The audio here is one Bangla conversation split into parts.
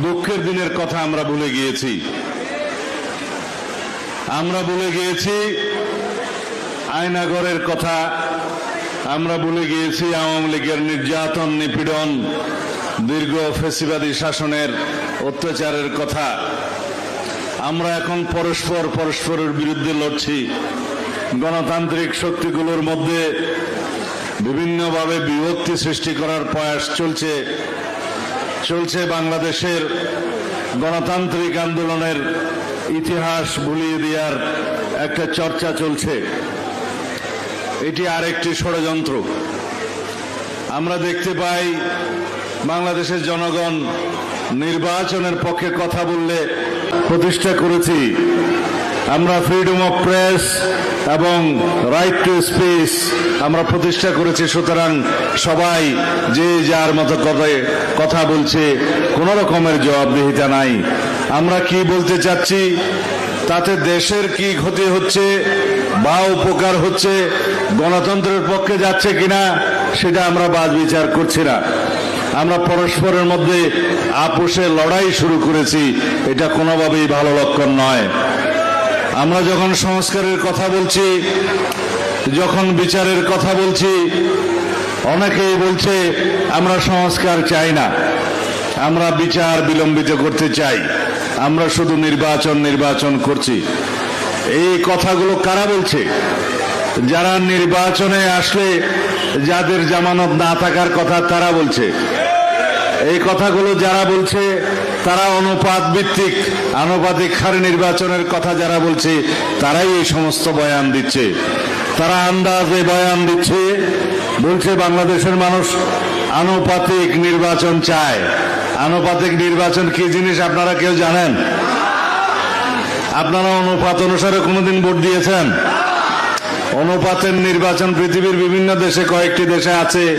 দুঃখের দিনের কথা আমরা ভুলে গিয়েছি। আমরা ভুলে গিয়েছি, আয়নাগরের কথা আমরা ভুলে গিয়েছি, আওয়ামী লীগের নির্যাতন, নিপীড়ন, দীর্ঘ ফেসিবাদী শাসনের অত্যাচারের কথা। আমরা এখন পরস্পর পরস্পরের বিরুদ্ধে লড়ছি। গণতান্ত্রিক শক্তিগুলোর মধ্যে বিভিন্নভাবে বিভক্তি সৃষ্টি করার প্রয়াস চলছে। চলছে বাংলাদেশের গণতান্ত্রিক আন্দোলনের ইতিহাস ভুলিয়ে দেওয়ার একটা চর্চা চলছে। এটি আরেকটি ষড়যন্ত্র। আমরা দেখতে পাই বাংলাদেশের জনগণ নির্বাচনের পক্ষে কথা বললে প্রতিষ্ঠা করেছি। আমরা ফ্রিডম অফ প্রেস এবং রাইট টু স্পিচ আমরা প্রতিষ্ঠা করেছি, সুতরাং সবাই যে যার মতো কথা বলছে, কোন রকমের জবাবদিহিতা নাই। আমরা কি বলতে চাচ্ছি? তাতে দেশের কি ক্ষতি হচ্ছে বা উপকার হচ্ছে, গণতন্ত্রের পক্ষে যাচ্ছে কিনা, সেটা আমরা বাদ বিচার করছি না। আমরা পরস্পরের মধ্যে আপোষে লড়াই শুরু করেছি, এটা কোনোভাবেই ভালো লক্ষণ নয়। আমরা যখন সংস্কারের কথা বলছি, যখন বিচারের কথা বলছি, অনেকেই বলছে, আমরা সংস্কার চাই না। আমরা বিচার বিলম্বিত করতে চাই। আমরা শুধু নির্বাচন নির্বাচন করছি। এই কথাগুলো কারা বলছে? যারা নির্বাচনে আসলে যাদের জামানত না থাকার কথা তারা বলছে। এই কথাগুলো যারা বলছে তারা অনুপাত ভিত্তিক, আনুপাতিক হারে নির্বাচনের কথা যারা বলছে, তারাই এই সমস্ত বয়ান দিচ্ছে। তারা আন্দাজে বয়ান দিচ্ছে, বলছে বাংলাদেশের মানুষ আনুপাতিক নির্বাচন চায়। আনুপাতিক নির্বাচন কি জিনিস আপনারা কেউ জানেন? আপনারা অনুপাত অনুসারে কোনোদিন ভোট দিয়েছেন? অনুপাতের নির্বাচন পৃথিবীর বিভিন্ন দেশে কয়েকটি দেশে আছে,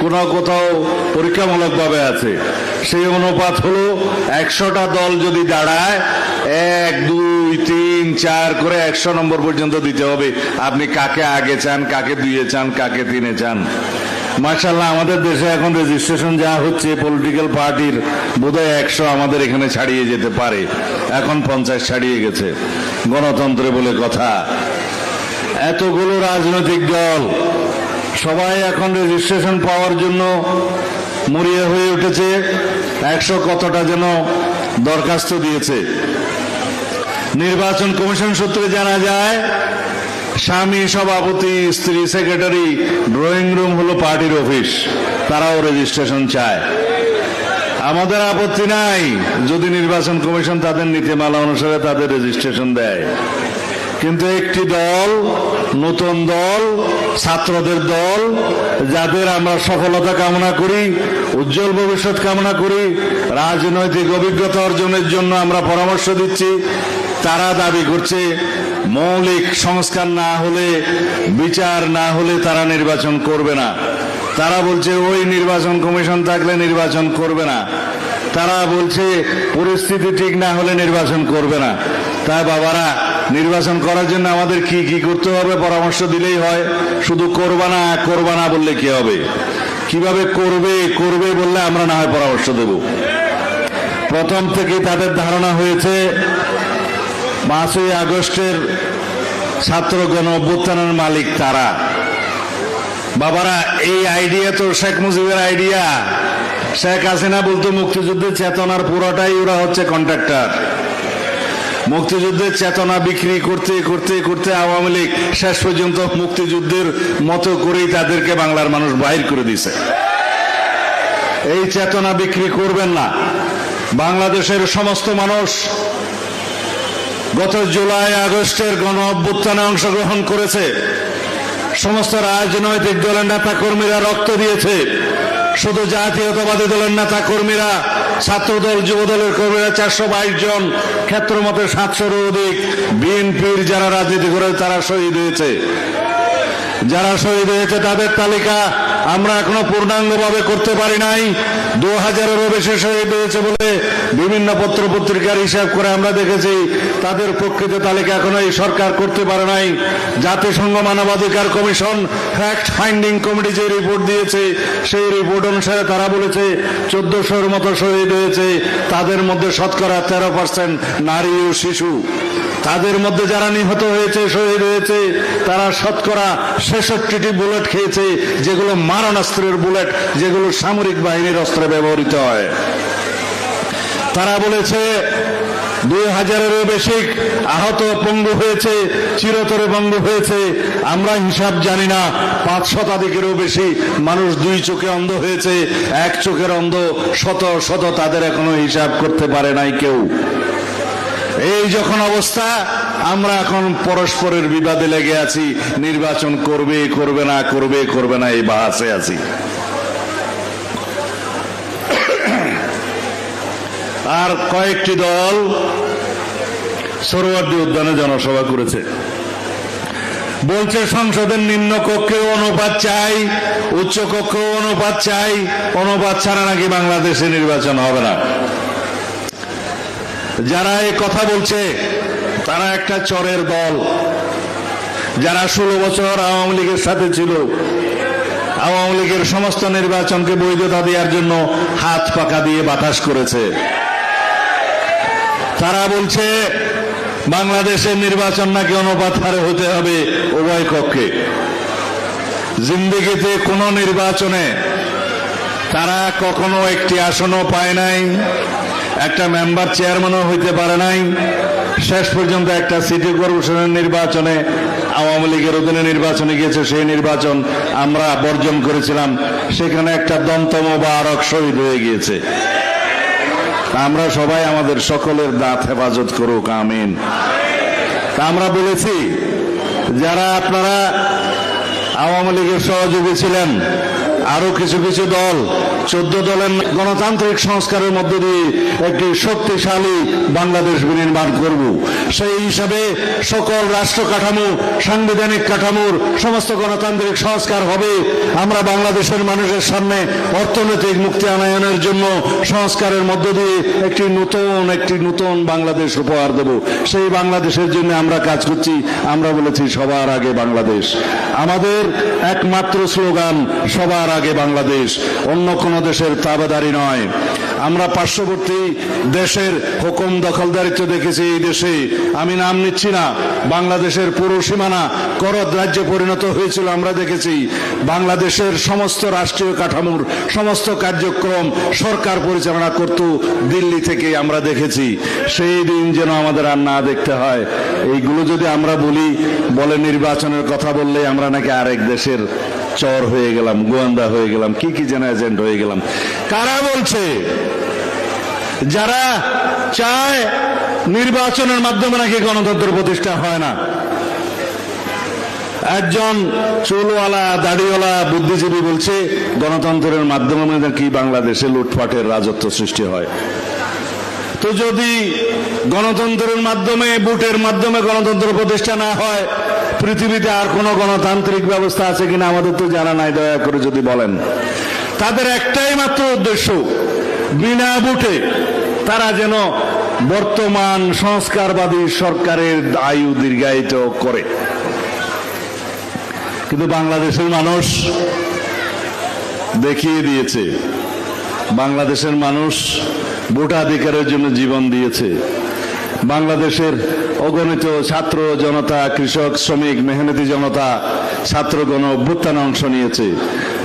কোনো কোথাও পরীক্ষামূলকভাবে আছে। সেই অনুপাত হলো একশোটা দল যদি দাঁড়ায়, এক, দুই, তিন, চার করে একশো নম্বর পর্যন্ত দিতে হবে। আপনি কাকে আগে চান, কাকে দুইয়ে চান, কাকে তিনে চান? মার্শাল্লাহ আমাদের দেশে এখন রেজিস্ট্রেশন যা হচ্ছে পলিটিক্যাল পার্টির বোধহয় একশো আমাদের এখানে ছাড়িয়ে যেতে পারে। এখন পঞ্চাশ ছাড়িয়ে গেছে। গণতন্ত্রে বলে কথা। এতগুলো রাজনৈতিক দল সবাই এখন রেজিস্ট্রেশন পাওয়ার জন্য মরিয়া হয়ে উঠেছে। একশো কতটা যেন দরখাস্ত দিয়েছে। নির্বাচন কমিশন সূত্রে জানা যায়, স্বামী সভাপতি, স্ত্রী সেক্রেটারি ড্রয়িং রুম হলো পার্টির অফিস, তারাও রেজিস্ট্রেশন চায়। আমাদের আপত্তি নাই, যদি নির্বাচন কমিশন তাদের নীতিমালা অনুসারে তাদের রেজিস্ট্রেশন দেয়। কিন্তু একটি দল, নতুন দল, ছাত্রদের দল, যাদের আমরা সফলতা কামনা করি, উজ্জ্বল ভবিষ্যৎ কামনা করি, রাজনৈতিক অভিজ্ঞতা অর্জনের জন্য আমরা পরামর্শ দিচ্ছি, তারা দাবি করছে মৌলিক সংস্কার না হলে, বিচার না হলে তারা নির্বাচন করবে না। তারা বলছে ওই নির্বাচন কমিশন থাকলে নির্বাচন করবে না। তারা বলছে পরিস্থিতি ঠিক না হলে নির্বাচন করবে না। তাই বাবারা, নির্বাচন করার জন্য আমাদের কি কি করতে হবে? পরামর্শ দিলেই হয়। শুধু করবা না করবা না বললে কি হবে? কীভাবে করবে করবে বললে আমরা না হয় পরামর্শ দেব। প্রথম থেকে তাদের ধারণা হয়েছে, পাঁচই আগস্টের ছাত্র গণ অভ্যুত্থানের মালিক তারা। বাবারা, এই আইডিয়া তো শেখ মুজিবের আইডিয়া শেখ হাসিনা বলতো, মুক্তিযুদ্ধের চেতনার পুরোটাই ওরা হচ্ছে কন্ট্রাক্টর মুক্তিযুদ্ধের চেতনা বিক্রি করতে করতে করতে আওয়ামী লীগ শেষ পর্যন্ত মুক্তিযুদ্ধের মতো করেই তাদেরকে বাংলার মানুষ বাহির করে দিছে এই চেতনা বিক্রি করবেন না। বাংলাদেশের সমস্ত মানুষ গত জুলাই আগস্টের গণ অভ্যুত্থানে অংশগ্রহণ করেছে। সমস্ত রাজনৈতিক দলের নেতা কর্মীরা রক্ত দিয়েছে। শুধু জাতীয়তাবাদী দলের নেতা কর্মীরা ছাত্রদল যুব দলের কর্মীরা, চারশো বাইশ জন ক্ষেত্র মতে সাতশোর অধিক বিএনপির যারা রাজনীতি করে তারা শহীদ হয়েছে। যারা শহীদ হয়েছে তাদের তালিকা আমরা এখনও পূর্ণাঙ্গভাবে করতে পারি নাই। দু হাজারেরও বেশি শহীদ হয়েছে বলে বিভিন্ন পত্র পত্রিকার হিসাব করে আমরা দেখেছি। তাদের প্রকৃত তালিকা এখনও এই সরকার করতে পারে নাই। জাতিসংঘ মানবাধিকার কমিশন ফ্যাক্ট ফাইন্ডিং কমিটি যে রিপোর্ট দিয়েছে, সেই রিপোর্ট অনুসারে তারা বলেছে, চোদ্দশোর মতো শহীদ হয়েছে। তাদের মধ্যে শতকরা তেরো পার্সেন্ট নারী ও শিশু। তাদের মধ্যে যারা নিহত হয়েছে, শহীদ হয়েছে, তারা শতকরা ছেষট্টিটি বুলেট খেয়েছে, যেগুলো মারণাস্ত্রের বুলেট, যেগুলো সামরিক বাহিনীর অস্ত্রে ব্যবহৃত হয়। তারা বলেছে, দুই হাজারেরও বেশি আহত পঙ্গু হয়েছে, চিরতরে পঙ্গু হয়েছে। আমরা হিসাব জানি না, পাঁচ শতাধিকেরও বেশি মানুষ দুই চোখে অন্ধ হয়েছে, এক চোখের অন্ধ শত শত তাদের এখনও হিসাব করতে পারে নাই কেউ। এই যখন অবস্থা, আমরা এখন পরস্পরের বিবাদে লেগে আছি। নির্বাচন করবে করবে না, করবে করবে না, এই বাহাসে আছি। আর কয়েকটি দল সরোয়ার্দী উদ্যানে জনসভা করেছে। বলছে, সংসদের নিম্ন কক্ষে অনুপাত চাই উচ্চ কক্ষে অনুপাত চাই, অনুপাত ছাড়া নাকি বাংলাদেশে নির্বাচন হবে না। যারা এই কথা বলছে, তারা একটা চরের দল। যারা ষোলো বছর আওয়ামী লীগের সাথে ছিল, আওয়ামী লীগের সমস্ত নির্বাচনকে বৈধতা দেওয়ার জন্য হাত পাকা দিয়ে বাতাস করেছে। তারা বলছে বাংলাদেশের নির্বাচন নাকি অনুপাত হারে হতে হবে উভয় কক্ষে। জিন্দিগিতে কোন নির্বাচনে তারা কখনো একটি আসনও পায় নাই। একটা মেম্বার চেয়ারম্যানও হইতে পারে নাই। শেষ পর্যন্ত একটা সিটি কর্পোরেশনের নির্বাচনে আওয়ামী লীগের অধীনে নির্বাচনে গিয়েছে, সেই নির্বাচন আমরা বর্জন করেছিলাম। সেখানে একটা দন্তম বা আরক শহীদ হয়ে গিয়েছে। আমরা সবাই আমাদের সকলের দাঁত হেফাজত করুক, আমিন। আমরা বলেছি, যারা আপনারা আওয়ামী লীগের সহযোগী ছিলেন, আরও কিছু কিছু দল চোদ্দ দলের গণতান্ত্রিক সংস্কারের মধ্য দিয়ে একটি শক্তিশালী বাংলাদেশ বিনির্মাণ করব। সেই হিসাবে সকল রাষ্ট্র কাঠামো, সাংবিধানিক কাঠামোর সমস্ত গণতান্ত্রিক সংস্কার হবে। আমরা বাংলাদেশের মানুষের সামনে অর্থনৈতিক মুক্তি আনয়নের জন্য সংস্কারের মধ্য দিয়ে একটি নতুন একটি নতুন বাংলাদেশ উপহার দেব। সেই বাংলাদেশের জন্য আমরা কাজ করছি। আমরা বলেছি, সবার আগে বাংলাদেশ। আমাদের একমাত্র স্লোগান, সবার আগে বাংলাদেশ। অন্য কোন দেশের তাবেদারি নয়। আমরা পার্শ্ববর্তী দেশের হুকুম দখলদারিত্ব দেখেছি এই দেশে। আমি নাম নিচ্ছি না। বাংলাদেশের পুরো সীমানা করদ রাজ্যে পরিণত হয়েছিল, আমরা দেখেছি। বাংলাদেশের সমস্ত রাষ্ট্রীয় কাঠামোর সমস্ত কার্যক্রম সরকার পরিচালনা করত দিল্লি থেকে আমরা দেখেছি। সেই দিন যেন আমাদের আর না দেখতে হয়। এইগুলো যদি আমরা বলি, বলে নির্বাচনের কথা বললে আমরা নাকি আরেক দেশের চর হয়ে গেলাম, গোয়েন্দা হয়ে গেলাম, কি কি যেন এজেন্ট হয়ে গেলাম। কারা বলছে? যারা চায় নির্বাচনের মাধ্যমে নাকি গণতন্ত্র প্রতিষ্ঠা হয় না? একজন চুলওয়ালা, দাড়িওয়ালা বুদ্ধিজীবী বলছে, গণতন্ত্রের মাধ্যমে নাকি বাংলাদেশে লুটপাটের রাজত্ব সৃষ্টি হয়? তো যদি গণতন্ত্রের মাধ্যমে, বুটের মাধ্যমে গণতন্ত্র প্রতিষ্ঠা না হয় পৃথিবীতে আর কোনো গণতান্ত্রিক ব্যবস্থা আছে কিনা আমাদের তো জানা নাই, দয়া করে যদি বলেন। তাদের একটাই মাত্র উদ্দেশ্য, বিনা ভোটে তারা যেন বর্তমান সংস্কারবাদী সরকারের আয়ু দীর্ঘায়িত করে। কিন্তু বাংলাদেশের মানুষ দেখিয়ে দিয়েছে, বাংলাদেশের মানুষ ভোটাধিকারের জন্য জীবন দিয়েছে। বাংলাদেশের অগণিত ছাত্র জনতা, কৃষক, শ্রমিক, মেহনতি জনতা, ছাত্রগণ অভ্যুত্থানে অংশ নিয়েছে।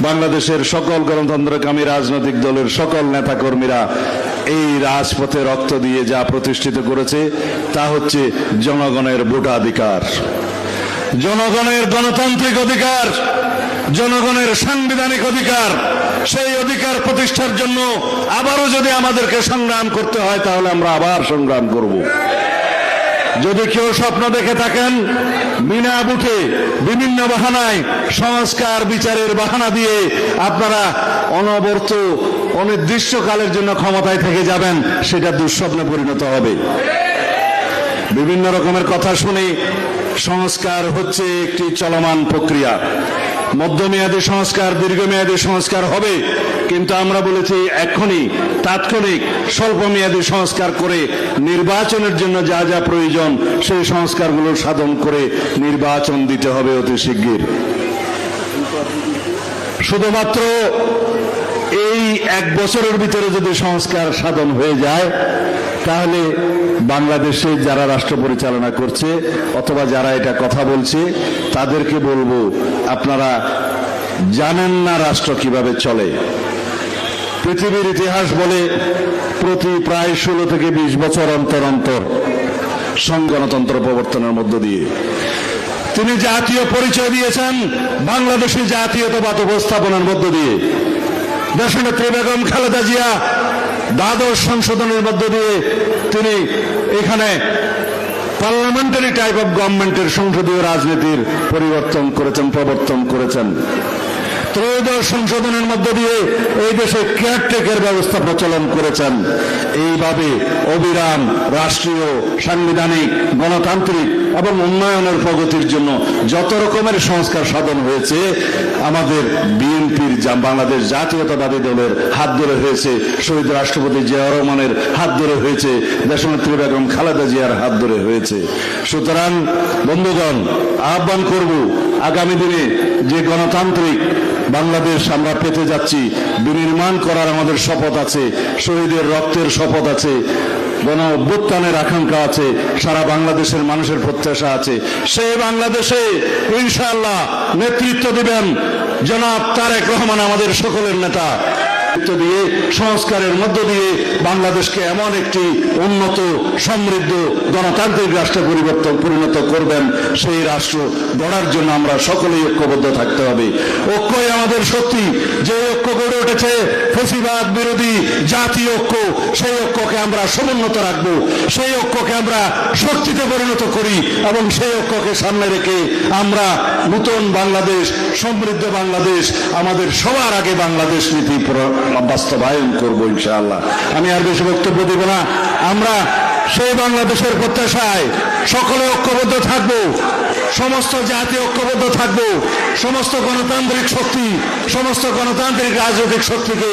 বাংলাদেশের সকল গণতন্ত্রকামী রাজনৈতিক দলের সকল নেতাকর্মীরা এই রাজপথে রক্ত দিয়ে যা প্রতিষ্ঠিত করেছে, তা হচ্ছে জনগণের ভোটাধিকার। জনগণের গণতান্ত্রিক অধিকার জনগণের সাংবিধানিক অধিকার, সেই অধিকার প্রতিষ্ঠার জন্য আবারও যদি আমাদেরকে সংগ্রাম করতে হয়, তাহলে আমরা আবার সংগ্রাম করব। যদি কেউ স্বপ্ন দেখে থাকেন, বিনা বুটে, বিভিন্ন বাহানায়, সংস্কার, বিচারের বাহানা দিয়ে আপনারা অনবর্ত, অনির্দিষ্টকালের জন্য ক্ষমতায় থেকে যাবেন, সেটা দুঃস্বপ্নে পরিণত হবে। বিভিন্ন রকমের কথা শুনি সংস্কার হচ্ছে একটি চলমান প্রক্রিয়া। মধ্যমেয়াদী সংস্কার, দীর্ঘমেয়াদী সংস্কার হবে। কিন্তু আমরা বলেছি এখনই তাৎক্ষণিক স্বল্প স্বল্পমেয়াদী সংস্কার করে নির্বাচনের জন্য যা যা প্রয়োজন, সেই সংস্কারগুলো সাধন করে নির্বাচন দিতে হবে অতি শিগগির। শুধুমাত্র এই এক বছরের ভিতরে যদি সংস্কার সাধন হয়ে যায়, তাহলে বাংলাদেশে যারা রাষ্ট্র পরিচালনা করছে অথবা যারা এটা কথা বলছে, তাদেরকে বলব, আপনারা জানেন না রাষ্ট্র কীভাবে চলে। পৃথিবীর ইতিহাস বলে প্রতি প্রায় ষোলো থেকে বিশ বছর অন্তর অন্তর সংগণতন্ত্র প্রবর্তনের মধ্য দিয়ে। তিনি জাতীয় পরিচয় দিয়েছেন বাংলাদেশি জাতীয়তাবাদ উপস্থাপনের মধ্য দিয়ে। দেশনেত্রী বেগম খালেদা জিয়া দ্বাদশ সংশোধনের মধ্য দিয়ে তিনি এখানে পার্লামেন্টারি টাইপ অফ গভর্নমেন্টের সংসদীয় রাজনীতির পরিবর্তন করেছেন, প্রবর্তন করেছেন। ত্রয়োদশ সংশোধনের মধ্য দিয়ে এই দেশে কেয়ারটেকের ব্যবস্থা প্রচলন করেছেন। এইভাবে অবিরাম রাষ্ট্রীয়, সাংবিধানিক, গণতান্ত্রিক এবং উন্নয়নের প্রগতির জন্য যত রকমের সংস্কার সাধন হয়েছে, আমাদের বিএনপির বাংলাদেশ জাতীয়তাবাদী দলের হাত ধরে হয়েছে, শহীদ রাষ্ট্রপতি জিয়া রহমানের হাত ধরে হয়েছে, দেশনেত্রী বেগম খালেদা জিয়ার হাত ধরে হয়েছে। সুতরাং বন্ধুগণ, আহ্বান করব, আগামী দিনে যে গণতান্ত্রিক বাংলাদেশ আমরা পেতে যাচ্ছি। বিনির্মাণ করার আমাদের শপথ আছে, শহীদের রক্তের শপথ আছে গণ অভ্যুত্থানের আকাঙ্ক্ষা আছে, সারা বাংলাদেশের মানুষের প্রত্যাশা আছে। সেই বাংলাদেশে ইনশাআল্লাহ নেতৃত্ব দিবেন জনাব তারেক রহমান আমাদের সকলের নেতা। দিয়ে, সংস্কারের মধ্য দিয়ে বাংলাদেশকে এমন একটি উন্নত, সমৃদ্ধ গণতান্ত্রিক রাষ্ট্রে পরিবর্তন, পরিণত করবেন সেই রাষ্ট্র গড়ার জন্য আমরা সকলেই ঐক্যবদ্ধ থাকতে হবে। ঐক্যই আমাদের শক্তি। যে ঐক্য গড়ে উঠেছে, ফেসিবাদ বিরোধী জাতীয় ঐক্য, সেই ঐক্যকে আমরা সমুন্নত রাখব। সেই ঐক্যকে আমরা শক্তিতে পরিণত করি এবং সেই ঐক্যকে সামনে রেখে আমরা নতুন বাংলাদেশ, সমৃদ্ধ বাংলাদেশ, আমাদের সবার আগে বাংলাদেশ নীতি বাস্তবায়ন করব ইনশাআল্লাহ। আমি আর বেশি বক্তব্য দেব না। আমরা সেই বাংলাদেশের প্রত্যাশায় সকলে ঐক্যবদ্ধ থাকব, সমস্ত জাতি ঐক্যবদ্ধ থাকব, সমস্ত গণতান্ত্রিক শক্তি, সমস্ত গণতান্ত্রিক রাজনৈতিক শক্তিকে